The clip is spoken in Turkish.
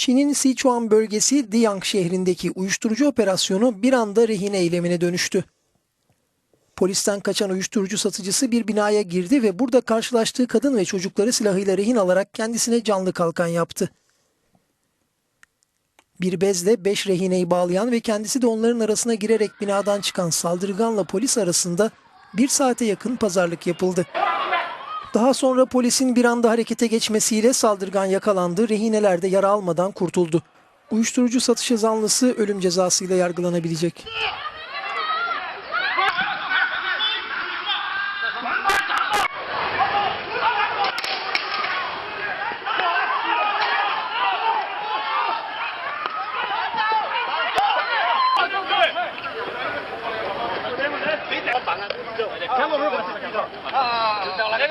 Çin'in Sichuan bölgesi Diyang şehrindeki uyuşturucu operasyonu bir anda rehin eylemine dönüştü. Polisten kaçan uyuşturucu satıcısı bir binaya girdi ve burada karşılaştığı kadın ve çocukları silahıyla rehin alarak kendisine canlı kalkan yaptı. Bir bezle 5 rehineyi bağlayan ve kendisi de onların arasına girerek binadan çıkan saldırganla polis arasında bir saate yakın pazarlık yapıldı. Daha sonra polisin bir anda harekete geçmesiyle saldırgan yakalandı, rehineler de yara almadan kurtuldu. Uyuşturucu satışı zanlısı ölüm cezasıyla yargılanabilecek. 前后轮儿滚四个前头儿啊就了加